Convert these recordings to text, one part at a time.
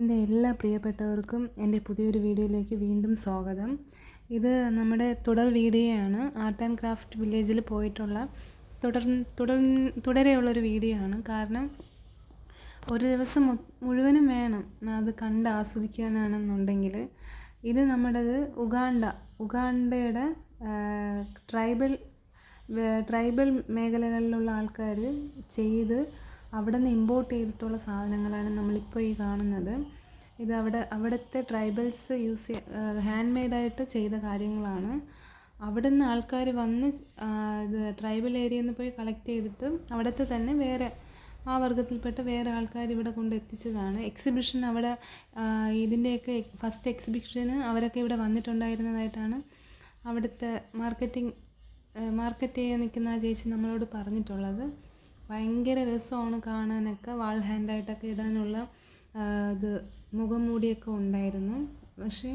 എന്റെ എല്ലാ പ്രിയപ്പെട്ടവർക്കും എന്റെ പുതിയൊരു വീഡിയോയിലേക്ക് വീണ്ടും സ്വാഗതം. ഇത് നമ്മുടെ തുടർ വീഡിയോയാണ്. ആർട്ട് ആൻഡ് ക്രാഫ്റ്റ് വില്ലേജിൽ പോയിട്ടുള്ള തുടർ തുടർ തുടരെയുള്ളൊരു വീഡിയോ ആണ് കാരണം ഒരു ദിവസം മുഴുവനും വേണം അത് കണ്ട് ആസ്വദിക്കാനാണെന്നുണ്ടെങ്കിൽ. ഇത് നമ്മുടെ ഉഗാണ്ട ഉഗാണ്ടയുടെ ട്രൈബൽ ട്രൈബൽ മേഖലകളിലുള്ള ആൾക്കാർ ചെയ്ത് അവിടെ നിന്ന് ഇമ്പോർട്ട് ചെയ്തിട്ടുള്ള സാധനങ്ങളാണ് നമ്മളിപ്പോൾ ഈ കാണുന്നത്. ഇത് അവിടെ അവിടുത്തെ ട്രൈബൽസ് യൂസ് ഹാൻഡ് മെയ്ഡായിട്ട് ചെയ്ത കാര്യങ്ങളാണ്. അവിടെ നിന്ന് ആൾക്കാർ വന്ന് ഇത് ട്രൈബൽ ഏരിയയിൽ നിന്ന് പോയി കളക്ട് ചെയ്തിട്ട് അവിടുത്തെ തന്നെ വേറെ ആ വർഗത്തിൽപ്പെട്ട വേറെ ആൾക്കാർ ഇവിടെ കൊണ്ട് എത്തിച്ചതാണ്. എക്സിബിഷൻ അവിടെ ഇതിന്റെയൊക്കെ ഫസ്റ്റ് എക്സിബിഷന് അവരൊക്കെ ഇവിടെ വന്നിട്ടുണ്ടായിരുന്നതായിട്ടാണ് അവിടുത്തെ മാർക്കറ്റിംഗ് മാർക്കറ്റ് ചെയ്യാൻ നിൽക്കുന്ന ആ ചേച്ചി നമ്മളോട് പറഞ്ഞിട്ടുള്ളത്. ഭയങ്കര രസമാണ് കാണാനൊക്കെ വാൾ ഹാൻഡായിട്ടൊക്കെ ഇടാനുള്ള ഇത് മുഖം മൂടിയൊക്കെ ഉണ്ടായിരുന്നു. പക്ഷേ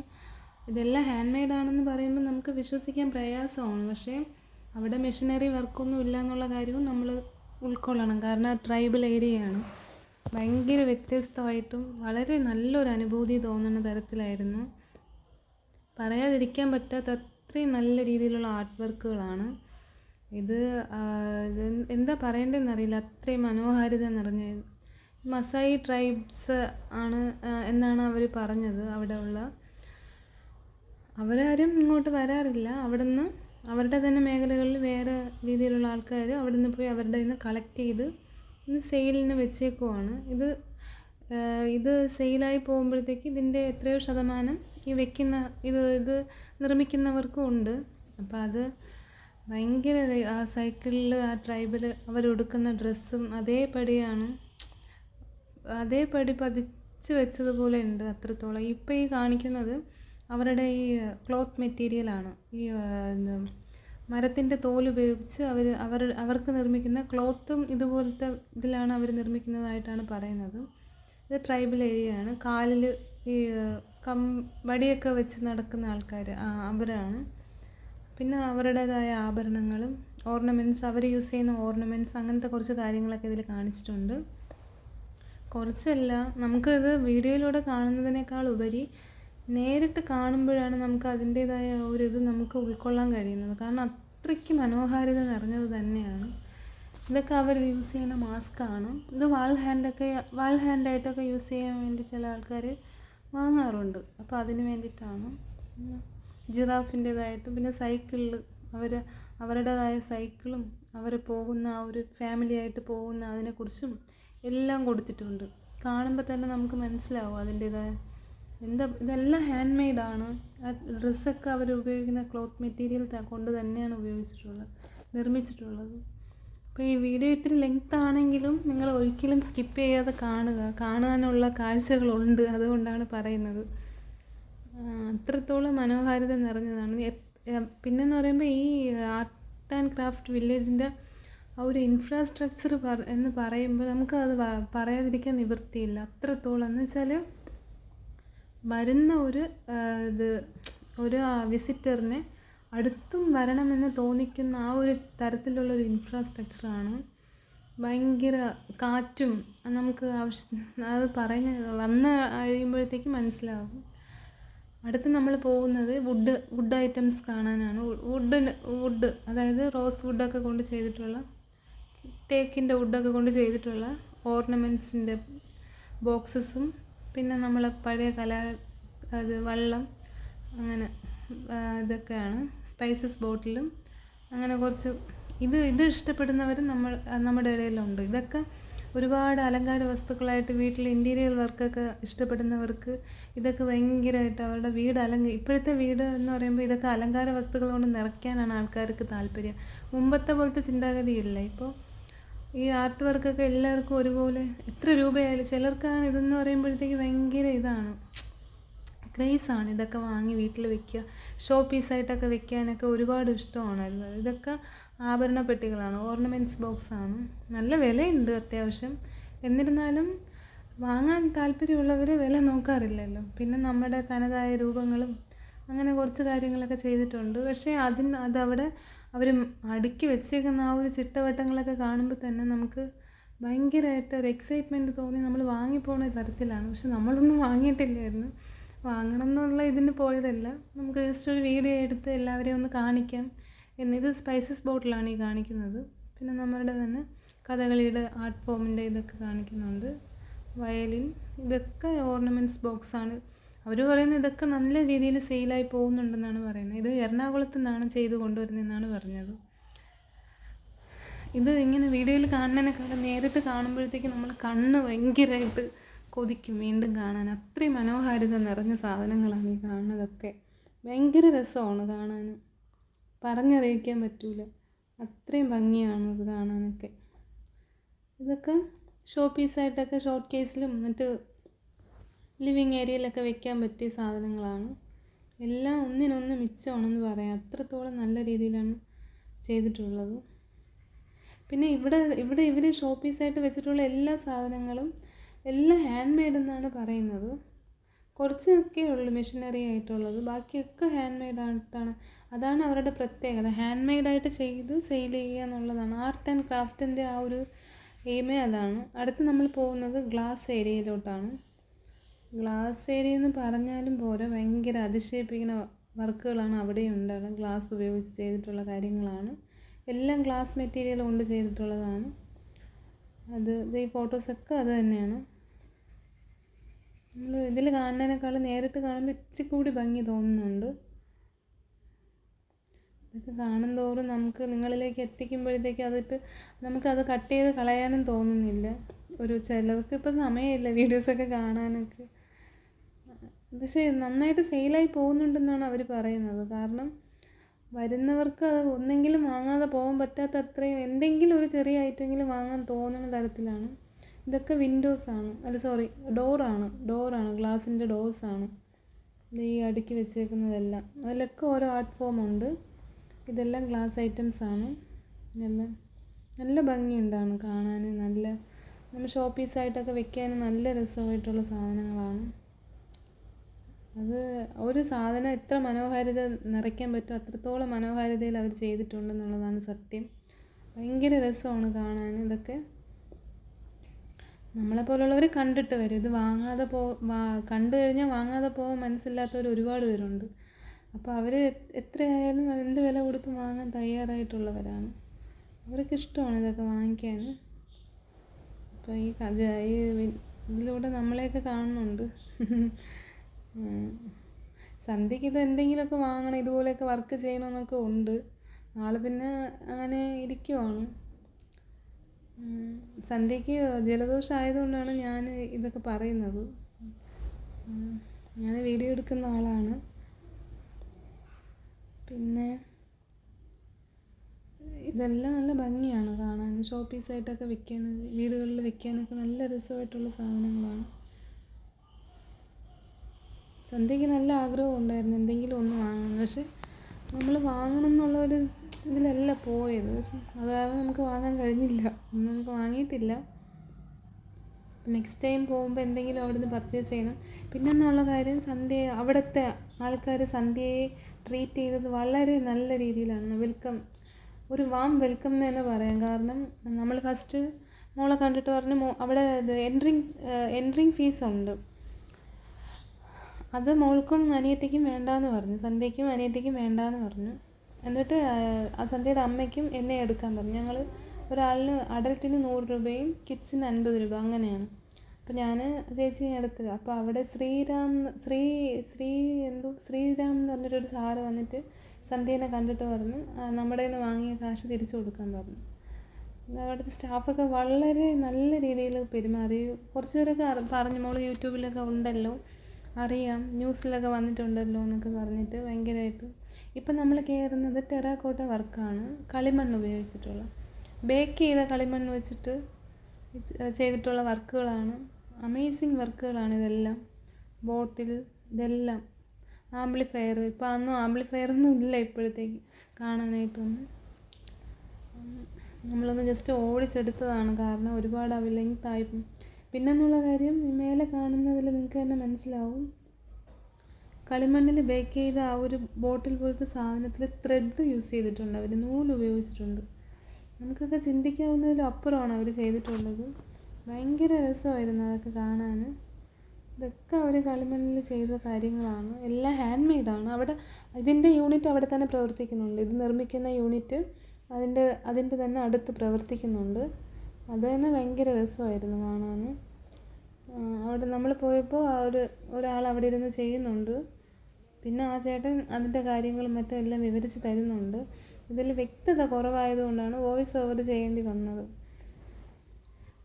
ഇതെല്ലാം ഹാൻഡ് മെയ്ഡാണെന്ന് പറയുമ്പോൾ നമുക്ക് വിശ്വസിക്കാൻ പ്രയാസമാണ്. പക്ഷേ അവിടെ മെഷീനറി വർക്കൊന്നും ഇല്ല എന്നുള്ള കാര്യവും നമ്മൾ ഉൾക്കൊള്ളണം. കാരണം ട്രൈബൽ ഏരിയയാണ് ഭയങ്കര വ്യത്യസ്തമായിട്ടും വളരെ നല്ലൊരു അനുഭൂതി തോന്നുന്ന തരത്തിലായിരുന്നു. പറയാതിരിക്കാൻ പറ്റാത്ത അത്രയും നല്ല രീതിയിലുള്ള ആർട്ട് വർക്കുകളാണ് ഇത് എന്താ പറയേണ്ടതെന്ന് അറിയില്ല. അത്രയും മനോഹാരിത നിറഞ്ഞ മസായി ട്രൈബ്സ് ആണ് എന്നാണ് അവർ പറഞ്ഞത് അവിടെ ഉള്ള അവരാരും ഇങ്ങോട്ട് വരാറില്ല. അവിടുന്ന് അവരുടെ തന്നെ മേഖലകളിൽ വേറെ രീതിയിലുള്ള ആൾക്കാർ അവിടെ നിന്ന് പോയി അവരുടെ നിന്ന് കളക്ട് ചെയ്ത് ഇന്ന് സെയിലിന് വെച്ചേക്കുവാണ്. ഇത് ഇത് സെയിലായി പോകുമ്പോഴത്തേക്ക് ഇതിന്റെ എത്രയോ ശതമാനം ഈ വെക്കുന്ന ഇത് ഇത് നിർമ്മിക്കുന്നവർക്കും ഉണ്ട്. അപ്പോൾ അത് ഭയങ്കര ആ സൈക്കിളിൽ ആ ട്രൈബിൽ അവരുടുക്കുന്ന ഡ്രസ്സും അതേപടിയാണ്. അതേപടി പതിച്ച് വെച്ചതുപോലെ ഉണ്ട് അത്രത്തോളം. ഇപ്പോൾ ഈ കാണിക്കുന്നത് അവരുടെ ഈ ക്ലോത്ത് മെറ്റീരിയലാണ്. ഈ മരത്തിന്റെ തോൽ ഉപയോഗിച്ച് അവർ അവർ അവർക്ക് നിർമ്മിക്കുന്ന ക്ലോത്തും ഇതുപോലത്തെ ഇതിലാണ് അവർ നിർമ്മിക്കുന്നതായിട്ടാണ് പറയുന്നത്. ഇത് ട്രൈബൽ ഏരിയയാണ്. കാലിൽ ഈ കം വടിയൊക്കെ വെച്ച് നടക്കുന്ന ആൾക്കാർ അവരാണ്. പിന്നെ അവരുടേതായ ആഭരണങ്ങളും ഓർണമെന്റ്സ് അവർ യൂസ് ചെയ്യുന്ന ഓർണമെന്റ്സ് അങ്ങനത്തെ കുറച്ച് കാര്യങ്ങളൊക്കെ ഇതിൽ കാണിച്ചിട്ടുണ്ട്. കുറച്ചല്ല നമുക്കത് വീഡിയോയിലൂടെ കാണുന്നതിനേക്കാൾ ഉപരി നേരിട്ട് കാണുമ്പോഴാണ് നമുക്ക് അതിന്റേതായ ഒരു ഇത് നമുക്ക് ഉൾക്കൊള്ളാൻ കഴിയുന്നത്. കാരണം അത്രയ്ക്ക് മനോഹാരിത നിറഞ്ഞത് തന്നെയാണ്. ഇതൊക്കെ അവർ യൂസ് ചെയ്യുന്ന മാസ്കാണ് ഇത് വാൾ ഹാൻഡൊക്കെ വാൾ ഹാൻഡായിട്ടൊക്കെ യൂസ് ചെയ്യാൻ വേണ്ടി ചില ആൾക്കാർ വാങ്ങാറുണ്ട്. അപ്പോൾ അതിന് വേണ്ടിയിട്ടാണ്. ജിറാഫിന്റേതായിട്ടും പിന്നെ സൈക്കിളിൽ അവർ അവരുടേതായ സൈക്കിളും അവർ പോകുന്ന ആ ഒരു ഫാമിലിയായിട്ട് പോകുന്ന അതിനെക്കുറിച്ചും എല്ലാം കൊടുത്തിട്ടുണ്ട്. കാണുമ്പോൾ തന്നെ നമുക്ക് മനസ്സിലാവും അതിന്റേതായ എന്താ ഇതെല്ലാം ഹാൻഡ് മെയ്ഡാണ് ആ ഡ്രസ്സൊക്കെ അവർ ഉപയോഗിക്കുന്ന ക്ലോത്ത് മെറ്റീരിയൽ കൊണ്ട് തന്നെയാണ് ഉപയോഗിച്ചിട്ടുള്ളത് നിർമ്മിച്ചിട്ടുള്ളത്. അപ്പോൾ ഈ വീഡിയോ ഇത്തിരി ലെങ്ത് ആണെങ്കിലും നിങ്ങൾ ഒരിക്കലും സ്കിപ്പ് ചെയ്യാതെ കാണുക. കാണാനുള്ള കാഴ്ചകളുണ്ട് അതുകൊണ്ടാണ് പറയുന്നത്. അത്രത്തോളം മനോഹാരിത നിറഞ്ഞതാണ്. പിന്നെന്ന് പറയുമ്പോൾ ഈ ആർട്ട് ആൻഡ് ക്രാഫ്റ്റ് വില്ലേജിന്റെ ആ ഒരു ഇൻഫ്രാസ്ട്രക്ചർ പറ എന്ന് പറയുമ്പോൾ നമുക്ക് അത് പറയാതിരിക്കാൻ നിവൃത്തിയില്ല. അത്രത്തോളം. എന്ന് വെച്ചാൽ വരുന്ന ഒരു ഇത് ഒരു വിസിറ്ററിനെ അടുത്തും വരണമെന്ന് തോന്നിക്കുന്ന ആ ഒരു തരത്തിലുള്ള ഒരു ഇൻഫ്രാസ്ട്രക്ചറാണ്. ഭയങ്കര കാറ്റും നമുക്ക് ആവശ്യം അത് പറഞ്ഞ് വന്ന് കഴിയുമ്പോഴത്തേക്ക് മനസ്സിലാവും. അടുത്ത് നമ്മൾ പോകുന്നത് വുഡ് വുഡ് ഐറ്റംസ് കാണാനാണ്. വുഡിന് വുഡ് അതായത് റോസ് വുഡൊക്കെ കൊണ്ട് ചെയ്തിട്ടുള്ള തേക്കിന്റെ വുഡൊക്കെ കൊണ്ട് ചെയ്തിട്ടുള്ള ഓർണമെന്റ്സിന്റെ ബോക്സസും പിന്നെ നമ്മൾ പഴയ കല അത് വള്ളം അങ്ങനെ ഇതൊക്കെയാണ്. സ്പൈസസ് ബോട്ടിലും അങ്ങനെ കുറച്ച് ഇത് ഇത് ഇഷ്ടപ്പെടുന്നവർ നമ്മൾ നമ്മുടെ ഇടയിലുണ്ട്. ഇതൊക്കെ ഒരുപാട് അലങ്കാര വസ്തുക്കളായിട്ട് വീട്ടിൽ ഇന്റീരിയർ വർക്കൊക്കെ ഇഷ്ടപ്പെടുന്നവർക്ക് ഇതൊക്കെ ഭയങ്കരമായിട്ട് അവരുടെ വീട് അലങ്ക ഇപ്പോഴത്തെ വീട് എന്ന് പറയുമ്പോൾ ഇതൊക്കെ അലങ്കാര വസ്തുക്കൾ കൊണ്ട് നിറയ്ക്കാനാണ് ആൾക്കാർക്ക് താല്പര്യം. മുമ്പത്തെ പോലത്തെ ചിന്താഗതിയില്ല ഇപ്പോൾ ഈ ആർട്ട് വർക്കൊക്കെ എല്ലാവർക്കും ഒരുപോലെ എത്ര രൂപയായാലും ചിലർക്കാണ് ഇതെന്ന് പറയുമ്പോഴത്തേക്ക് ഭയങ്കര ഇതാണ്. ക്രേസാണ് ഇതൊക്കെ വാങ്ങി വീട്ടിൽ വെക്കുക. ഷോ പീസായിട്ടൊക്കെ വെക്കാനൊക്കെ ഒരുപാട് ഇഷ്ടമാണ്. ഇതൊക്കെ ആഭരണ പെട്ടികളാണ് ഓർണമെന്റ്സ് ബോക്സാണ് നല്ല വിലയുണ്ട് അത്യാവശ്യം. എന്നിരുന്നാലും വാങ്ങാൻ താല്പര്യമുള്ളവർ വില നോക്കാറില്ലല്ലോ. പിന്നെ നമ്മുടെ തനതായ രൂപങ്ങളും അങ്ങനെ കുറച്ച് കാര്യങ്ങളൊക്കെ ചെയ്തിട്ടുണ്ട്. പക്ഷേ അതിന് അതവിടെ അവർ അടുക്കി വെച്ചേക്കുന്ന ആ ഒരു ചിട്ടവട്ടങ്ങളൊക്കെ കാണുമ്പോൾ തന്നെ നമുക്ക് ഭയങ്കരമായിട്ട് ഒരു എക്സൈറ്റ്മെന്റ് തോന്നി നമ്മൾ വാങ്ങിപ്പോണ തരത്തിലാണ്. പക്ഷെ നമ്മളൊന്നും വാങ്ങിയിട്ടില്ലായിരുന്നു. വാങ്ങണം എന്നുള്ള ഇതിന് പോയതല്ല. നമുക്ക് ജസ്റ്റ് ഒരു വീഡിയോ എടുത്ത് എല്ലാവരെയും ഒന്ന് കാണിക്കാം. എന്നിത് സ്പൈസസ് ബോട്ടിലാണ് ഈ കാണിക്കുന്നത്. പിന്നെ നമ്മളുടെ തന്നെ കഥകളിയുടെ ആർട്ട് ഫോമിന്റെ ഇതൊക്കെ കാണിക്കുന്നുണ്ട്. വയലിൻ ഇതൊക്കെ ഓർണമെന്റ്സ് ബോക്സാണ് അവർ പറയുന്നത് ഇതൊക്കെ നല്ല രീതിയിൽ സെയിലായി പോകുന്നുണ്ടെന്നാണ് പറയുന്നത്. ഇത് എറണാകുളത്തു നിന്നാണ് ചെയ്ത് കൊണ്ടുവരുന്നതെന്നാണ് പറഞ്ഞത്. ഇത് ഇങ്ങനെ വീഡിയോയിൽ കാണുന്നതിനെക്കാളും നേരിട്ട് കാണുമ്പോഴത്തേക്ക് നമ്മൾ കണ്ണ് ഭയങ്കരമായിട്ട് കൊതിക്കും വീണ്ടും കാണാൻ. അത്രയും മനോഹാരിത നിറഞ്ഞ സാധനങ്ങളാണ് ഈ കാണുന്നതൊക്കെ. ഭയങ്കര രസമാണ് കാണാൻ. പറഞ്ഞറിയിക്കാൻ പറ്റൂല. അത്രയും ഭംഗിയാണ് ഇത് കാണാനൊക്കെ. ഇതൊക്കെ ഷോ പീസായിട്ടൊക്കെ ഷോർട്ട് കേസിലും മറ്റ് ലിവിങ് ഏരിയയിലൊക്കെ വെക്കാൻ പറ്റിയ സാധനങ്ങളാണ്. എല്ലാം ഒന്നിനൊന്ന് മിച്ചമാണെന്ന് പറയാം. അത്രത്തോളം നല്ല രീതിയിലാണ് ചെയ്തിട്ടുള്ളത്. പിന്നെ ഇവിടെ ഇവിടെ ഇവർ ഷോ പീസായിട്ട് വെച്ചിട്ടുള്ള എല്ലാ സാധനങ്ങളും എല്ലാം ഹാൻഡ് മെയ്ഡ് എന്നാണ് പറയുന്നത്. കുറച്ചൊക്കെ ഉള്ളൂ മെഷീനറി ആയിട്ടുള്ളത്. ബാക്കിയൊക്കെ ഹാൻഡ് മെയ്ഡ് ആയിട്ടാണ്. അതാണ് അവരുടെ പ്രത്യേകത. ഹാൻഡ് മെയ്ഡായിട്ട് ചെയ്ത് സെയിൽ ചെയ്യുക എന്നുള്ളതാണ്. ആർട്ട് ആൻഡ് ക്രാഫ്റ്റിന്റെ ആ ഒരു എയിമേ അതാണ്. അടുത്ത് നമ്മൾ പോകുന്നത് ഗ്ലാസ് ഏരിയയിലോട്ടാണ് ഗ്ലാസ് ഏരിയ എന്ന് പറഞ്ഞാലും പോരാ ഭയങ്കര അതിശയിപ്പിക്കുന്ന വർക്കുകളാണ് അവിടെ ഉണ്ടാകുന്നത് ഗ്ലാസ് ഉപയോഗിച്ച് ചെയ്തിട്ടുള്ള കാര്യങ്ങളാണ്. എല്ലാം ഗ്ലാസ് മെറ്റീരിയൽ കൊണ്ട് ചെയ്തിട്ടുള്ളതാണ്. അത് ഈ ഫോട്ടോസൊക്കെ അത് തന്നെയാണ്. നമ്മൾ ഇതിൽ കാണുന്നതിനേക്കാളും നേരിട്ട് കാണുമ്പോൾ ഇത്തിരി കൂടി ഭംഗി തോന്നുന്നുണ്ട്. ഇതൊക്കെ കാണും തോറും നമുക്ക് നിങ്ങളിലേക്ക് എത്തിക്കുമ്പോഴത്തേക്ക് അതിട്ട് നമുക്കത് കട്ട് ചെയ്ത് കളയാനും തോന്നുന്നില്ല. ഒരു ചിലവർക്ക് ഇപ്പോൾ സമയമില്ല വീഡിയോസൊക്കെ കാണാനൊക്കെ. പക്ഷേ നന്നായിട്ട് സെയിലായി പോകുന്നുണ്ടെന്നാണ് അവർ പറയുന്നത്. കാരണം വരുന്നവർക്ക് അത് ഒന്നെങ്കിലും വാങ്ങാതെ പോകാൻ പറ്റാത്ത അത്രയും എന്തെങ്കിലും ഒരു ചെറിയ ഐറ്റമെങ്കിലും വാങ്ങാൻ തോന്നുന്ന തരത്തിലാണ്. ഇതൊക്കെ വിൻഡോസ് ആണ്. അല്ല സോറി ഡോറാണ് ഡോറാണ് ഗ്ലാസിന്റെ ഡോർസാണ് ഈ അടുക്കി വെച്ചേക്കുന്നതെല്ലാം. അതിലൊക്കെ ഓരോ ആർട്ട് ഫോം ഉണ്ട്. ഇതെല്ലാം ഗ്ലാസ് ഐറ്റംസ് ആണ്. നല്ല നല്ല ഭംഗിയുണ്ടാണ് കാണാൻ നല്ല നമ്മൾ ഷോപ്പീസായിട്ടൊക്കെ വെക്കാൻ നല്ല രസമായിട്ടുള്ള സാധനങ്ങളാണ്. അത് ഒരു സാധനം എത്ര മനോഹാരിത നിറയ്ക്കാൻ പറ്റും അത്രത്തോളം മനോഹാരിതയിൽ അവർ ചെയ്തിട്ടുണ്ടെന്നുള്ളതാണ് സത്യം. ഭയങ്കര രസമാണ് കാണാൻ ഇതൊക്കെ നമ്മളെപ്പോലുള്ളവർ കണ്ടിട്ട് വരും. ഇത് വാങ്ങാതെ പോ കണ്ടു കഴിഞ്ഞാൽ വാങ്ങാതെ പോകാൻ മനസ്സില്ലാത്തവർ ഒരുപാട് പേരുണ്ട്. അപ്പോൾ അവർ എത്രയായാലും എന്ത് വില കൊടുത്ത് വാങ്ങാൻ തയ്യാറായിട്ടുള്ളവരാണ്. അവർക്ക് ഇഷ്ടമാണ് ഇതൊക്കെ വാങ്ങിക്കാൻ അപ്പോൾ ഈ കഥ ഈ ഇതിലൂടെ നമ്മളെയൊക്കെ കാണുന്നുണ്ട്. സന്ധ്യയ്ക്ക് ഇത് എന്തെങ്കിലുമൊക്കെ വാങ്ങണം ഇതുപോലെയൊക്കെ വർക്ക് ചെയ്യണമെന്നൊക്കെ ഉണ്ട്. ആൾ പിന്നെ അങ്ങനെ ഇരിക്കുവാണ്. സന്ധ്യയ്ക്ക് ജലദോഷം ആയതുകൊണ്ടാണ് ഞാൻ ഇതൊക്കെ പറയുന്നത്. ഞാൻ വീഡിയോ എടുക്കുന്ന ആളാണ്. പിന്നെ ഇതെല്ലാം നല്ല ഭംഗിയാണ് കാണാൻ. ഷോ പീസായിട്ടൊക്കെ വെക്കാൻ വീടുകളിൽ വെക്കാനൊക്കെ നല്ല രസമായിട്ടുള്ള സാധനങ്ങളാണ്. സന്ധ്യയ്ക്ക് നല്ല ആഗ്രഹം ഉണ്ടായിരുന്നു എന്തെങ്കിലും ഒന്ന് വാങ്ങണം. പക്ഷെ നമ്മൾ വാങ്ങണം എന്നുള്ള ഒരു ഇതിലല്ല പോയത് പക്ഷെ അത് കാരണം നമുക്ക് വാങ്ങാൻ കഴിഞ്ഞില്ല. ഒന്നും നമുക്ക് വാങ്ങിയിട്ടില്ല. നെക്സ്റ്റ് ടൈം പോകുമ്പോൾ എന്തെങ്കിലും അവിടെ നിന്ന് പർച്ചേസ് ചെയ്യണം. പിന്നെ എന്നുള്ള കാര്യം സന്ധ്യ അവിടുത്തെ ആൾക്കാർ സന്ധ്യയെ ട്രീറ്റ് ചെയ്തത് വളരെ നല്ല രീതിയിലാണ്. വെൽക്കം ഒരു വാം വെൽക്കം എന്ന് തന്നെ പറയാം. കാരണം നമ്മൾ ഫസ്റ്റ് മോളെ കണ്ടിട്ട് പറഞ്ഞു മോ അവിടെ ഇത് എൻട്രിങ് എൻട്രിങ് ഫീസ് ഉണ്ട്. അത് മോൾക്കും അനിയത്തിക്കും വേണ്ടാന്ന് പറഞ്ഞു. സന്ധ്യയ്ക്കും അനിയത്തിക്കും വേണ്ടാന്ന് പറഞ്ഞു. എന്നിട്ട് സന്ധ്യയുടെ അമ്മയ്ക്കും എന്നെ എടുക്കാൻ പറഞ്ഞു. ഞങ്ങൾ ഒരാളിന് അഡൽട്ടിന് നൂറ് രൂപയും കിഡ്സിന് അൻപത് രൂപ അങ്ങനെയാണ്. അപ്പം ഞാൻ ചേച്ചി എടുത്തത് അപ്പോൾ അവിടെ ശ്രീരാം ശ്രീ ശ്രീ എന്തോ ശ്രീരാം എന്ന് പറഞ്ഞിട്ടൊരു സാറ് വന്നിട്ട് സന്ധ്യേനെ കണ്ടിട്ട് പറഞ്ഞു നമ്മുടെ നിന്ന് വാങ്ങിയ കാശ് തിരിച്ചു കൊടുക്കാൻ പറഞ്ഞു. അവിടുത്തെ സ്റ്റാഫൊക്കെ വളരെ നല്ല രീതിയിൽ പെരുമാറി. കുറച്ച് പേരൊക്കെ പറഞ്ഞു മോൾ യൂട്യൂബിലൊക്കെ ഉണ്ടല്ലോ അറിയാം ന്യൂസിലൊക്കെ വന്നിട്ടുണ്ടല്ലോ എന്നൊക്കെ പറഞ്ഞിട്ട് ഭയങ്കരമായിട്ട് ഇപ്പം നമ്മൾ കയറുന്നത് ടെറാക്കോട്ട വർക്കാണ്. കളിമണ്ണ് ഉപയോഗിച്ചിട്ടുള്ള. ബേക്ക് ചെയ്ത കളിമണ്ണ് വെച്ചിട്ട് ചെയ്തിട്ടുള്ള വർക്കുകളാണ്. അമേസിങ് വർക്കുകളാണ് ഇതെല്ലാം. ബോട്ടിൽ ഇതെല്ലാം. ആംപ്ലിഫയർ ഇപ്പം അന്നും ആംപ്ലിഫയർ ഒന്നും ഇല്ല ഇപ്പോഴത്തേക്ക് കാണാനായിട്ടൊന്നും. നമ്മളൊന്ന് ജസ്റ്റ് ഓടിച്ചെടുത്തതാണ് കാരണം ഒരുപാട് അവ ലെങ്ത് പിന്നെന്നുള്ള കാര്യം മേലെ കാണുന്നതിൽ നിങ്ങൾക്ക് തന്നെ മനസ്സിലാവും. കളിമണ്ണിൽ ബേക്ക് ചെയ്ത ആ ഒരു ബോട്ടിൽ പോലത്തെ സാധനത്തിൽ ത്രെഡ് യൂസ് ചെയ്തിട്ടുണ്ട്. അവർ നൂൽ ഉപയോഗിച്ചിട്ടുണ്ട്. നമുക്കൊക്കെ ചിന്തിക്കാവുന്നതിലും അപ്പുറമാണ് അവർ ചെയ്തിട്ടുള്ളത്. ഭയങ്കര രസമായിരുന്നു അതൊക്കെ കാണാൻ. ഇതൊക്കെ അവർ കളിമണ്ണിൽ ചെയ്ത കാര്യങ്ങളാണ്. എല്ലാം ഹാൻഡ് മെയ്ഡാണ് അവിടെ ഇതിന്റെ യൂണിറ്റ് അവിടെ തന്നെ പ്രവർത്തിക്കുന്നുണ്ട്. ഇത് നിർമ്മിക്കുന്ന യൂണിറ്റ് അതിന്റെ അതിന്റെ തന്നെ അടുത്ത് പ്രവർത്തിക്കുന്നുണ്ട്. അത് തന്നെ ഭയങ്കര രസമായിരുന്നു കാണാൻ. അവിടെ നമ്മൾ പോയപ്പോൾ ആ ഒരു ഒരാൾ അവിടെ ഇരുന്ന് ചെയ്യുന്നുണ്ട്. പിന്നെ ആ ചേട്ടൻ അതിന്റെ കാര്യങ്ങളും മറ്റും എല്ലാം വിവരിച്ച് തരുന്നുണ്ട്. ഇതിൽ വ്യക്തത കുറവായതുകൊണ്ടാണ് വോയിസ് ഓവർ ചെയ്യേണ്ടി വന്നത്.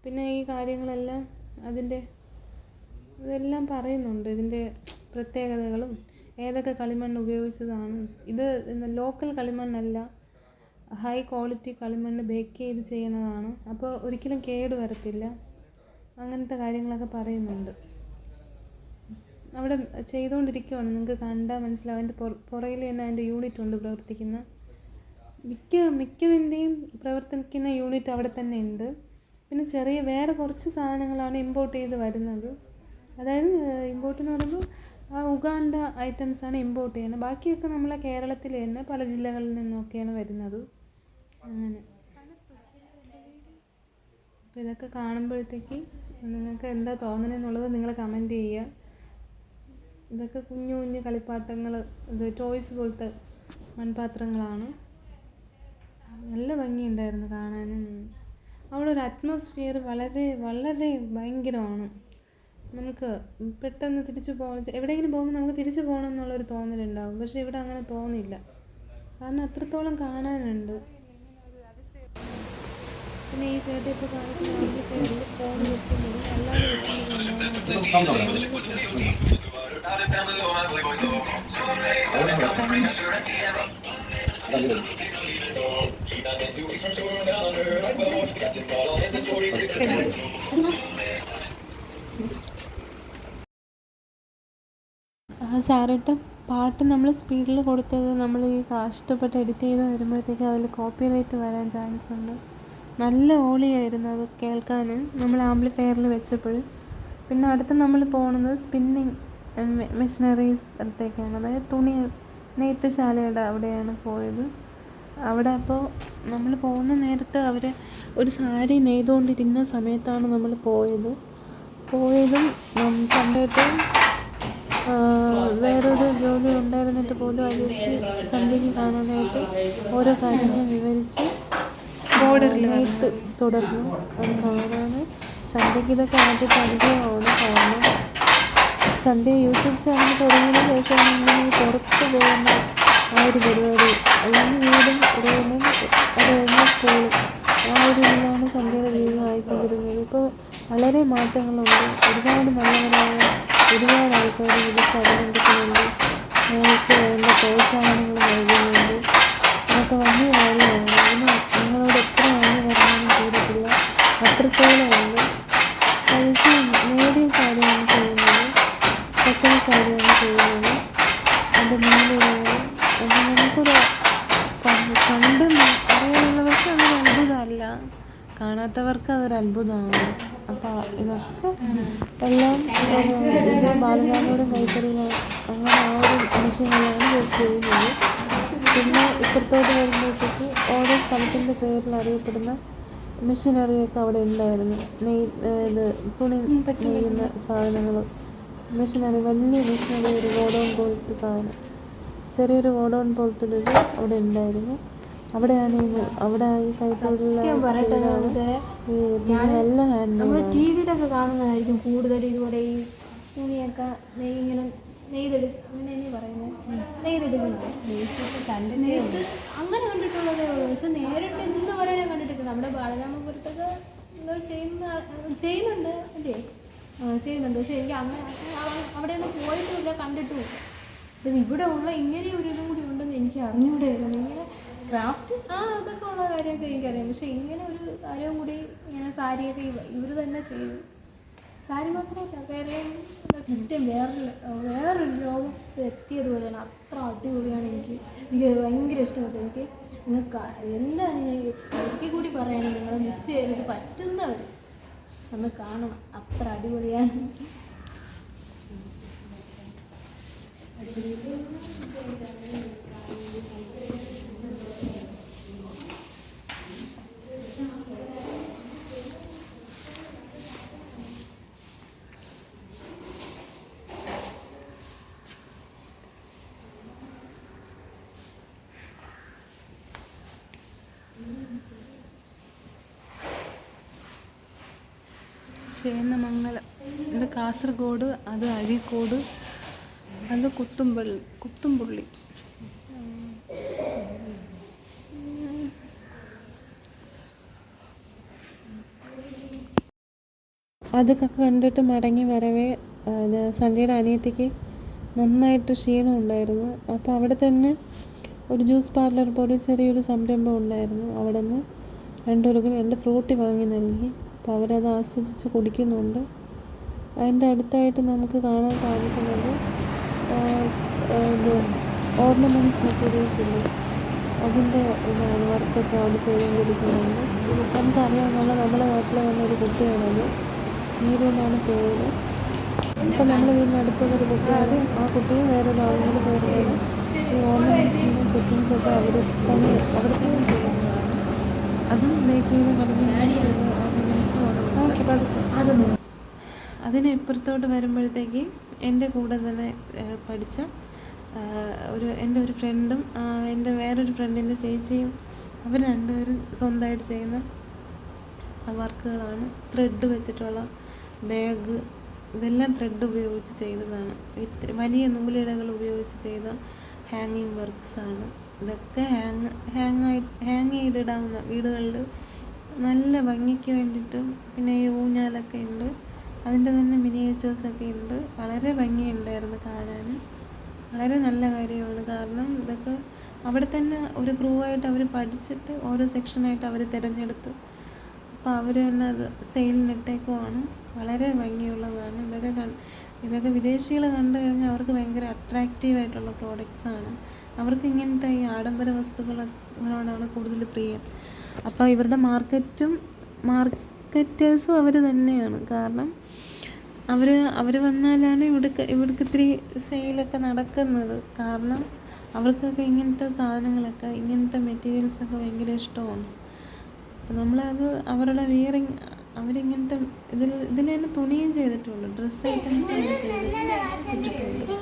പിന്നെ ഈ കാര്യങ്ങളെല്ലാം അതിന്റെ ഇതെല്ലാം പറയുന്നുണ്ട്. ഇതിന്റെ പ്രത്യേകതകളും ഏതൊക്കെ കളിമണ്ണ് ഉപയോഗിച്ചതാണ്. ഇത് ലോക്കൽ കളിമണ്ണല്ല ഹൈ ക്വാളിറ്റി കളിമണ്ണ് ബേക്ക് ചെയ്ത് ചെയ്യുന്നതാണ്. അപ്പോൾ ഒരിക്കലും കേട് വരത്തില്ല അങ്ങനത്തെ കാര്യങ്ങളൊക്കെ പറയുന്നുണ്ട്. അവിടെ ചെയ്തുകൊണ്ടിരിക്കുവാണ്. നിങ്ങൾക്ക് കണ്ടാൽ മനസ്സിലാവും. അതിന്റെ പുറയിൽ തന്നെ അതിന്റെ യൂണിറ്റ് ഉണ്ട് പ്രവർത്തിക്കുന്ന. മിക്ക മിക്കതിന്റെയും പ്രവർത്തിക്കുന്ന യൂണിറ്റ് അവിടെ തന്നെ ഉണ്ട്. പിന്നെ ചെറിയ വേറെ കുറച്ച് സാധനങ്ങളാണ് ഇമ്പോർട്ട് ചെയ്ത് വരുന്നത്. അതായത് ഇമ്പോർട്ട് എന്ന് പറയുമ്പോൾ ആ ഉഗാണ്ട ഐറ്റംസാണ് ഇമ്പോർട്ട് ചെയ്യുന്നത്. ബാക്കിയൊക്കെ നമ്മളെ കേരളത്തിൽ തന്നെ പല ജില്ലകളിൽ നിന്നൊക്കെയാണ് വരുന്നത്. അങ്ങനെ. അപ്പോൾ ഇതൊക്കെ കാണുമ്പോഴത്തേക്ക് നിങ്ങൾക്ക് എന്താ തോന്നണെന്നുള്ളത് നിങ്ങൾ കമന്റ് ചെയ്യുക. ഇതൊക്കെ കുഞ്ഞു കുഞ്ഞു കളിപ്പാട്ടങ്ങൾ ഇത് ടോയ്സ് പോലത്തെ മൺപാത്രങ്ങളാണ്. നല്ല ഭംഗിയുണ്ടായിരുന്നു കാണാനും. അവിടെ ഒരു അറ്റ്മോസ്ഫിയർ വളരെ വളരെ ഭയങ്കരമാണ്. നമുക്ക് പെട്ടെന്ന് തിരിച്ചു പോകണം എവിടെയെങ്കിലും പോകുമ്പോൾ നമുക്ക് തിരിച്ചു പോകണം എന്നുള്ളൊരു തോന്നലുണ്ടാവും. പക്ഷേ ഇവിടെ അങ്ങനെ തോന്നില്ല കാരണം അത്രത്തോളം കാണാനുണ്ട്. പിന്നെ ആ പാട്ട് നമ്മൾ സ്പീഡിൽ കൊടുത്തത് നമ്മൾ ഈ കഷ്ടപ്പെട്ട് എഡിറ്റ് ചെയ്ത് വരുമ്പോഴത്തേക്ക് അതിൽ കോപ്പി റൈറ്റ് വരാൻ ചാൻസ് ഉണ്ട്. നല്ല ഓളിയായിരുന്നു അത് കേൾക്കാൻ നമ്മൾ ആംപ്ലിഫയറിൽ വെച്ചപ്പോൾ. പിന്നെ അടുത്ത് നമ്മൾ പോകുന്നത് സ്പിന്നിങ് മെഷീനറി സ്ഥലത്തേക്കാണ്. അതായത് തുണി നെയ്ത്ത് ശാലയുടെ അവിടെയാണ് പോയത്. അവിടെ അപ്പോൾ നമ്മൾ പോകുന്ന നേരത്ത് അവർ ഒരു സാരി നെയ്തുകൊണ്ടിരുന്ന സമയത്താണ് നമ്മൾ പോയത്. പോയതും സമയത്ത് വേറൊരു ജോലി ഉണ്ടായിരുന്നിട്ട് പോലും അത് സന്ധ്യയ്ക്ക് കാണാനായിട്ട് ഓരോ കാര്യങ്ങൾ വിവരിച്ച് നെയ്ത്ത് തുടർന്നു അത് കാണാൻ സന്ധ്യയ്ക്ക് ഇതൊക്കെ ആദ്യത്തെ അനുഭവമാണ് കാരണം സന്ധ്യ യൂട്യൂബ് ചാനൽ തുടങ്ങിയതിന് ശേഷം ഇങ്ങനെ പുറത്ത് പോകുന്ന ആ ഒരു പരിപാടി. അല്ലെങ്കിൽ വീടും റൂമും കഴിഞ്ഞ് സ്കൂളും ആ ഒരു ഇതിലാണ് സന്ധ്യയുടെ ജീവിതം ആയിക്കൊണ്ടിരുന്നത് ഇപ്പോൾ വളരെ മാറ്റങ്ങളുണ്ട്. ഒരുപാട് നല്ലവരായ ഒരുപാട് ആൾക്കാർ ഇത് കടകണ്ടെത്തുന്നുണ്ട് ഞങ്ങൾക്ക് വേണ്ട പ്രോത്സാഹനങ്ങൾ നൽകുന്നുണ്ട്. അതൊക്കെ വലിയ കാര്യമാണ് നിങ്ങളോട് എത്ര നന്ദി പറഞ്ഞാലും തീരത്തില്ല അത്രത്തോളമുണ്ട് പൈസ നേടിയ കാര്യമാണ് ചെയ്യുന്നത്. പെട്ടെന്ന് കാര്യമാണ് ചെയ്യുന്നത്. അത് അത് നമുക്കൊരു കണ്ട് അറിയാനുള്ളവർക്ക് അതൊരു അത്ഭുതമല്ല. കാണാത്തവർക്ക് അതൊരു അത്ഭുതമാണ്. അപ്പോൾ ഇതൊക്കെ എല്ലാം ബാലരാമപുരം കൈത്തറിയിലാണ് അങ്ങനെ ആ ഒരു വിഷയങ്ങളാണ് ചെയ്യുന്നത്. പിന്നെ ഇപ്പുറത്തോട്ട് വരുമ്പോഴത്തേക്ക് ഓരോ സ്ഥലത്തിന്റെ പേരിൽ അറിയപ്പെടുന്ന മെഷീനറിയൊക്കെ അവിടെ ഉണ്ടായിരുന്നു. നെയ് ഇത് തുണി നെയ്യുന്ന സാധനങ്ങൾ. മെഷീനറി വലിയ മെഷീനറി ഒരു ഗോഡൗൺ പോലത്തെ സാധനം. ചെറിയൊരു ഗോഡൗൺ പോലത്തെ ഒരു ഇത് അവിടെ ഉണ്ടായിരുന്നു. അവിടെയാണ് ഈ അവിടെ ഈ കൈത്തൊഴിലുള്ള ഈ തുണിയെല്ലാം ഹാൻഡ് നമ്മുടെ ടി വിയിലൊക്കെ കാണുന്നതായിരിക്കും കൂടുതൽ ഇതുപോലെ ഈ തുണിയൊക്കെ നെയ് ഇങ്ങനെ നെയ്തെടു അങ്ങനെ പറയുന്നത് നെയ്തെടുക്കുന്നത് അങ്ങനെ കണ്ടിട്ടുള്ളതേ ഉള്ളൂ. പക്ഷെ നേരിട്ട് എന്ന് പറയാൻ ഞാൻ കണ്ടിട്ടില്ല. നമ്മുടെ ബാലരാമപുരത്തൊക്കെ എന്തോ ചെയ്യുന്ന ചെയ്യുന്നുണ്ട് അല്ലേ? ചെയ്യുന്നുണ്ട്. പക്ഷെ എനിക്ക് അങ്ങനെ അവിടെ ഒന്നും പോയിട്ടുമില്ല കണ്ടിട്ടുമില്ല. അപ്പം ഇവിടെ ഉള്ള ഇങ്ങനെ ഒരു ഇതും കൂടി ഉണ്ടെന്ന് എനിക്ക് അറിഞ്ഞുകൂടായിരുന്നു ഇങ്ങനെ ക്രാഫ്റ്റ്? ആ അതൊക്കെ ഉള്ള കാര്യമൊക്കെ എനിക്കറിയാം. പക്ഷെ ഇങ്ങനെ ഒരു കാര്യവും കൂടി ഇങ്ങനെ സാരിയൊക്കെ ഇവർ തന്നെ ചെയ്തു. സാരി മാത്രമല്ല വേറെ കൃത്യം വേറൊരു വേറൊരു ലോകത്ത് എത്തിയതുപോലെയാണ്. അത്ര അടിപൊളിയാണ് എനിക്ക്. എനിക്ക് ഭയങ്കര ഇഷ്ടപ്പെട്ടു എനിക്ക് നിങ്ങൾക്ക് എന്താണ് എനിക്ക് കൂടി പറയുകയാണെങ്കിൽ നിങ്ങൾ മിസ് ചെയ്യരുത് പറ്റുന്നവർ ഒന്ന് കാണണം. അത്ര അടിപൊളിയാണ്. ചേന്നമംഗലം ഇത് കാസർഗോഡ് അത് അഴീക്കോട് അത് കുത്തുമ്പള്ളി കുത്തുംപുള്ളി അതൊക്കെ കണ്ടിട്ട് മടങ്ങി വരവേ സന്ധ്യയുടെ അനിയത്തിക്ക് നന്നായിട്ട് ക്ഷീണം ഉണ്ടായിരുന്നു. അപ്പോൾ അവിടെ തന്നെ ഒരു ജ്യൂസ് പാർലർ പോലെ ചെറിയൊരു സംരംഭം ഉണ്ടായിരുന്നു. അവിടെ നിന്ന് രണ്ടുപേർക്കും രണ്ട് ഫ്രൂട്ടി വാങ്ങി നൽകി. അപ്പോൾ അവരത് ആസ്വദിച്ച് കുടിക്കുന്നുണ്ട്. അതിന്റെ അടുത്തായിട്ട് നമുക്ക് കാണാൻ സാധിക്കുന്നത് ഇത് ഓർണമെന്റ്സ് മെറ്റീരിയൽസ് ഇല്ലേ? അതിന്റെ ഇതാണ് വർക്കൊക്കെ അവിടെ ചെയ്തുകൊണ്ടിരിക്കുന്നുണ്ട്. നല്ല നമ്മുടെ നാട്ടിൽ വന്ന ഒരു കുട്ടിയാണത്. നീരു എന്നാണ് പേര്. ഇപ്പം നമ്മുടെ വീടിനടുത്തുള്ള ഒരു കുട്ടിയാണ്. ആ കുട്ടിയും വേറെ ഒരാളും കൂടെ ചേർന്നാണ് ഈ ഓർണമെന്റ്സിന്റെ സെറ്റിങ്സൊക്കെ അവർ തന്നെ അവർ തന്നെ ചെയ്യുന്നതാണ് അതും ഉണ്ട്. അതിന് ഇപ്പുറത്തോട്ട് വരുമ്പോഴത്തേക്ക് എന്റെ കൂടെ തന്നെ പഠിച്ച ഒരു എന്റെ ഒരു ഫ്രണ്ടും എന്റെ വേറൊരു ഫ്രണ്ടിന്റെ ചേച്ചിയും അവർ രണ്ടുപേരും സ്വന്തമായിട്ട് ചെയ്യുന്ന വർക്കുകളാണ്. ത്രെഡ് വെച്ചിട്ടുള്ള ബാഗ് ഇതെല്ലാം ത്രെഡ് ഉപയോഗിച്ച് ചെയ്തതാണ്. ഇത്ര വലിയ നൂലിഴകൾ ഉപയോഗിച്ച് ചെയ്ത ഹാങ്ങിങ് വർക്ക്സാണ് ഇതൊക്കെ ഹാങ് ഹാങ് ആയി ഹാങ് ചെയ്തിടാവുന്ന വീടുകളിൽ നല്ല ഭംഗിക്ക് വേണ്ടിയിട്ടും പിന്നെ ഈ ഊഞ്ഞാലൊക്കെ ഉണ്ട്. അതിന്റെ തന്നെ മിനിയേച്ചേഴ്സ് ഒക്കെ ഉണ്ട്. വളരെ ഭംഗിയുണ്ടായിരുന്നു കാണാൻ. വളരെ നല്ല കാര്യമാണ്. കാരണം ഇതൊക്കെ അവിടെ തന്നെ ഒരു ക്രൂ ആയിട്ട് അവർ പഠിച്ചിട്ട് ഓരോ സെക്ഷനായിട്ട് അവർ തിരഞ്ഞെടുത്ത്. അപ്പോൾ അവർ തന്നെ അത് സെയിലിനിട്ടേക്കുമാണ് വളരെ ഭംഗിയുള്ളതാണ്. ഇതൊക്കെ ഇതൊക്കെ വിദേശികൾ കണ്ടു കഴിഞ്ഞാൽ അവർക്ക് ഭയങ്കര അട്രാക്റ്റീവ് ആയിട്ടുള്ള പ്രോഡക്റ്റ്സാണ് അവർക്ക് ഇങ്ങനത്തെ ഈ ആഡംബര വസ്തുക്കളോടാണ് കൂടുതൽ പ്രിയം. അപ്പോൾ ഇവരുടെ മാർക്കറ്റും മാർക്കറ്റേഴ്സും അവർ തന്നെയാണ്. കാരണം അവർ അവർ വന്നാലാണ് ഇവിടെ ഇവിടേക്ക് ഇത്തിരി സെയിലൊക്കെ നടക്കുന്നത്. കാരണം അവർക്കൊക്കെ ഇങ്ങനത്തെ സാധനങ്ങളൊക്കെ ഇങ്ങനത്തെ മെറ്റീരിയൽസൊക്കെ ഭയങ്കര ഇഷ്ടമാണ്. അപ്പോൾ നമ്മളത് അവരുടെ വിയറിങ് അവരിങ്ങനത്തെ ഇതിൽ ഇതിൽ തന്നെ തുണിയും ചെയ്തിട്ടുള്ളൂ. ഡ്രസ് ഐറ്റംസ് ചെയ്തിട്ടുണ്ട്.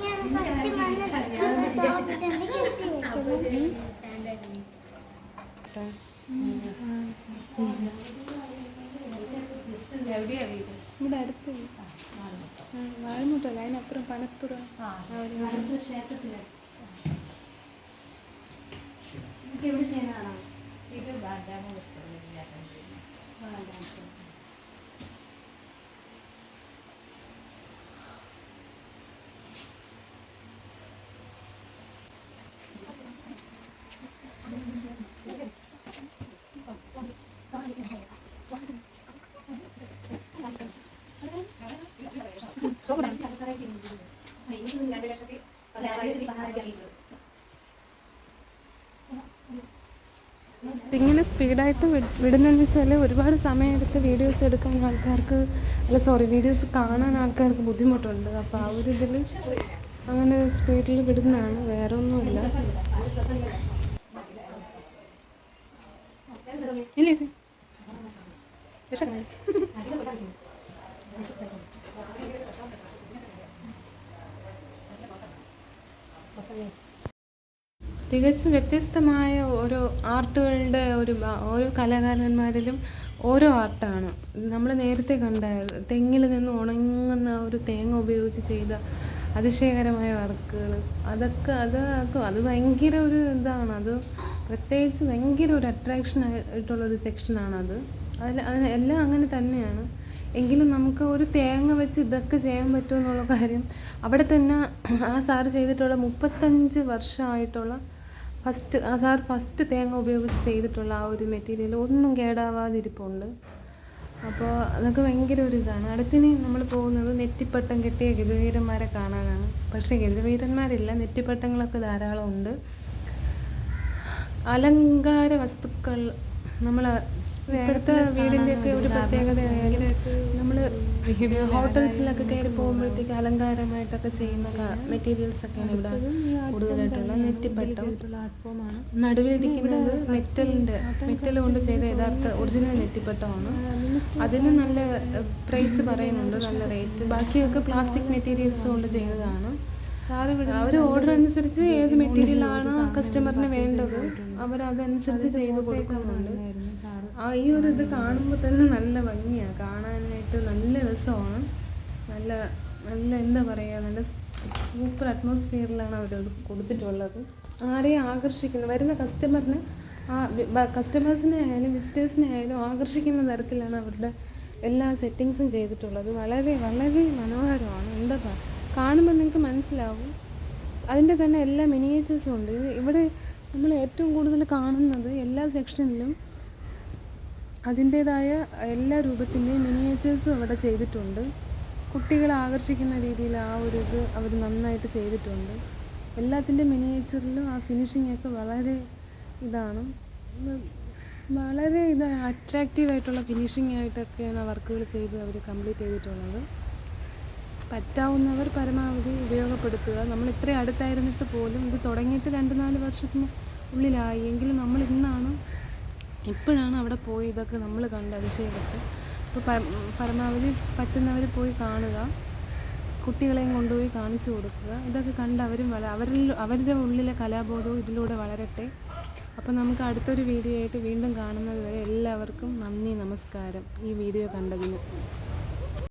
ഇവിടെ. അടുത്ത് വാഴമുട്ടല്ല അതിനപ്പുറം പനത്തുറ ഇതിങ്ങനെ സ്പീഡായിട്ട് വിടുന്നതെന്ന് വെച്ചാൽ ഒരുപാട് സമയമെടുത്ത് വീഡിയോസ് എടുക്കാൻ ആൾക്കാർക്ക് അല്ല സോറി വീഡിയോസ് കാണാൻ ആൾക്കാർക്ക് ബുദ്ധിമുട്ടുണ്ട്. അപ്പോൾ ആ ഒരു ഇതിൽ അങ്ങനെ സ്പീഡിൽ വിടുന്നതാണ്. വേറെ ഒന്നുമില്ല ഇല്ലേ ചേച്ചി? വിശക്കണേ? തികച്ചും വ്യത്യസ്തമായ ഓരോ ആർട്ടുകളുടെ ഒരു ഓരോ കലാകാരന്മാരിലും ഓരോ ആർട്ടാണ്. നമ്മൾ നേരത്തെ കണ്ട തെങ്ങിൽ നിന്ന് ഉണങ്ങുന്ന ഒരു തേങ്ങ ഉപയോഗിച്ച് ചെയ്ത അതിശയകരമായ വർക്കുകൾ. അതൊക്കെ അത് അത് അത് ഭയങ്കര ഒരു ഇതാണ്. അത് പ്രത്യേകിച്ച് ഭയങ്കര ഒരു അട്രാക്ഷൻ ആയിട്ടുള്ളൊരു സെക്ഷനാണത് അതിൽ അതിന് എല്ലാം അങ്ങനെ തന്നെയാണ്. എങ്കിലും നമുക്ക് ഒരു തേങ്ങ വെച്ച് ഇതൊക്കെ ചെയ്യാൻ പറ്റുമോ എന്നുള്ള കാര്യം. അവിടെ തന്നെ ആ സാറ് ചെയ്തിട്ടുള്ള മുപ്പത്തഞ്ച് വർഷമായിട്ടുള്ള ഫസ്റ്റ് ആ സാർ ഫസ്റ്റ് തേങ്ങ ഉപയോഗിച്ച് ചെയ്തിട്ടുള്ള ആ ഒരു മെറ്റീരിയൽ ഒന്നും കേടാവാതിരിപ്പുണ്ട്. അപ്പോൾ അതൊക്കെ ഭയങ്കര ഒരു ഇതാണ്. അടുത്തിനി നമ്മൾ പോകുന്നത് നെറ്റിപ്പട്ടം കെട്ടിയ ഗജവീരന്മാരെ കാണാനാണ്. പക്ഷേ ഗജവീരന്മാരില്ല നെറ്റിപ്പട്ടങ്ങളൊക്കെ ധാരാളം ഉണ്ട് അലങ്കാര വസ്തുക്കൾ നമ്മൾ ഇപ്പോഴത്തെ വീടിന്റെയൊക്കെ ഒരു പ്രത്യേകത നമ്മൾ ഹോട്ടൽസിലൊക്കെ കയറി പോകുമ്പോഴത്തേക്ക് അലങ്കാരമായിട്ടൊക്കെ ചെയ്യുന്ന മെറ്റീരിയൽസ് ഒക്കെയാണ് ഇവിടെ കൂടുതലായിട്ടുള്ള നെറ്റിപ്പട്ടം. നടുവിലിരിക്കുന്നത് മെറ്റലിന്റെ മെറ്റൽ കൊണ്ട് ചെയ്ത യഥാർത്ഥ ഒറിജിനൽ നെറ്റിപ്പട്ടമാണ്. അതിന് നല്ല പ്രൈസ് പറയുന്നുണ്ട് നല്ല റേറ്റ് ബാക്കിയൊക്കെ പ്ലാസ്റ്റിക് മെറ്റീരിയൽസ് കൊണ്ട് ചെയ്തതാണ്. സാർ അവർ ഓർഡർ അനുസരിച്ച് ഏത് മെറ്റീരിയലാണ് കസ്റ്റമറിന് വേണ്ടത് അവർ അതനുസരിച്ച് ചെയ്ത് കൊടുക്കുന്നുണ്ട് ആ ഈ ഒരു ഇത് കാണുമ്പോൾ തന്നെ നല്ല ഭംഗിയാണ് കാണാനായിട്ട് നല്ല രസമാണ്. നല്ല നല്ല എന്താ പറയുക നല്ല സൂപ്പർ അറ്റ്മോസ്ഫിയറിലാണ് അവരത് കൊടുത്തിട്ടുള്ളത്. ആരെയും ആകർഷിക്കുന്ന വരുന്ന കസ്റ്റമറിന് ആ കസ്റ്റമേഴ്സിനെ ആയാലും വിസിറ്റേഴ്സിനെ ആയാലും ആകർഷിക്കുന്ന തരത്തിലാണ് അവരുടെ എല്ലാ സെറ്റിങ്സും ചെയ്തിട്ടുള്ളത്. വളരെ വളരെ മനോഹരമാണ്. എന്താ പറയുക കാണുമ്പോൾ നിങ്ങൾക്ക് മനസ്സിലാവും. അതിന്റെ തന്നെ എല്ലാ മിനിയേച്ചേഴ്സും ഉണ്ട്. ഇവിടെ നമ്മൾ ഏറ്റവും കൂടുതൽ കാണുന്നത് എല്ലാ സെക്ഷനിലും അതിന്റേതായ എല്ലാ രൂപത്തിന്റെയും മിനിയേച്ചേഴ്സും അവിടെ ചെയ്തിട്ടുണ്ട്. കുട്ടികളെ ആകർഷിക്കുന്ന രീതിയിൽ ആ ഒരു ഇത് അവർ നന്നായിട്ട് ചെയ്തിട്ടുണ്ട്. എല്ലാത്തിന്റെ മിനിയേച്ചറിലും ആ ഫിനിഷിംഗ് ഒക്കെ വളരെ ഇതാണ്. വളരെ ഇത് അട്രാക്റ്റീവ് ആയിട്ടുള്ള ഫിനിഷിംഗ് ആയിട്ടൊക്കെയാണ് വർക്കുകൾ ചെയ്ത് അവർ കംപ്ലീറ്റ് ചെയ്തിട്ടുള്ളത്. പറ്റാവുന്നവർ പരമാവധി ഉപയോഗപ്പെടുത്തുക. നമ്മൾ ഇത്ര അടുത്തായിരുന്നിട്ട് പോലും ഇത് തുടങ്ങിയിട്ട് രണ്ട് നാല് വർഷത്തിന് ഉള്ളിലായി. എങ്കിലും നമ്മൾ ഇന്നാണ് ഇപ്പോഴാണ് അവിടെ പോയി ഇതൊക്കെ നമ്മൾ കണ്ട് അതിശയപ്പെട്ട്. അപ്പോൾ പരമാവധി പറ്റുന്നവർ പോയി കാണുക. കുട്ടികളെയും കൊണ്ടുപോയി കാണിച്ചു കൊടുക്കുക. ഇതൊക്കെ കണ്ട് അവരും വള അവരിൽ അവരുടെ ഉള്ളിലെ കലാബോധവും ഇതിലൂടെ വളരട്ടെ. അപ്പോൾ നമുക്ക് അടുത്തൊരു വീഡിയോ ആയിട്ട് വീണ്ടും കാണുന്നത് വരെ എല്ലാവർക്കും നന്ദി നമസ്കാരം. ഈ വീഡിയോ കണ്ടതിന്.